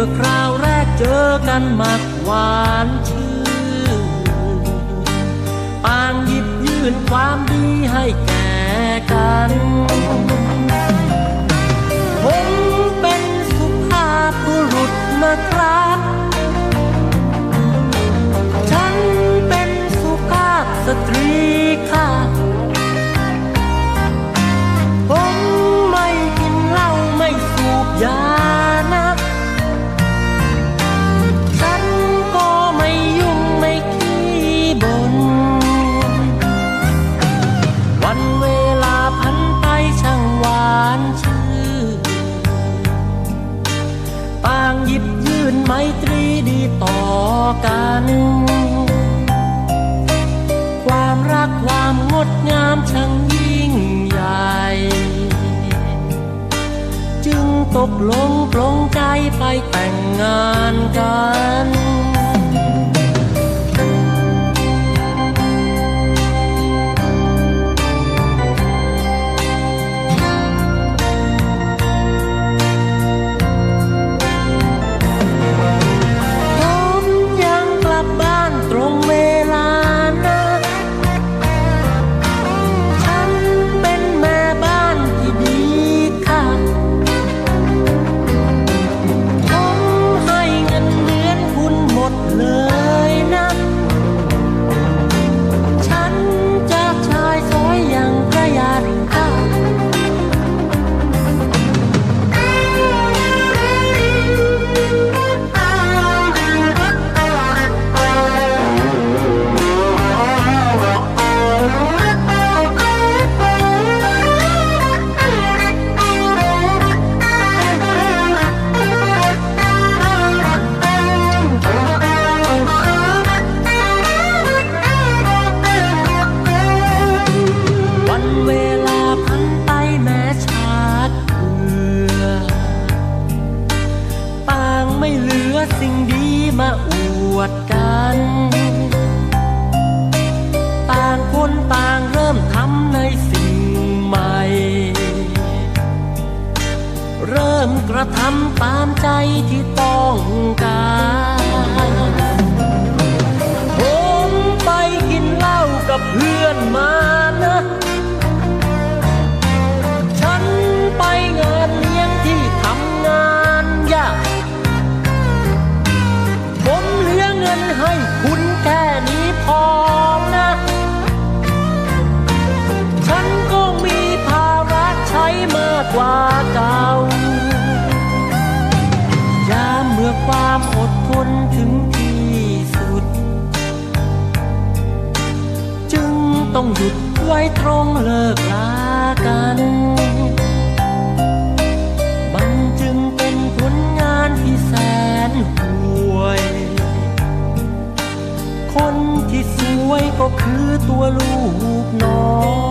อคราวแรกเจอกันหมักหวานชื่นปางหยิบยื่นความดีให้แก่กัน กัน ความรักความงดงามช่างยิ่งใหญ่ จึงตกลงปลงใจไปแต่งงานกัน ไม่เหลือสิ่งดีมาอวดกัน ต่างคนต่างเริ่มทำ อเงินให้คุณแค่นี้พอนะ ฉันก็มีภาระใช้มากกว่าเก่ายามเมื่อความอดทนถึงที่สุด จึงต้องหยุดไว้ตรงเลิกลากัน ที่สวยก็คือตัวลูกน้อง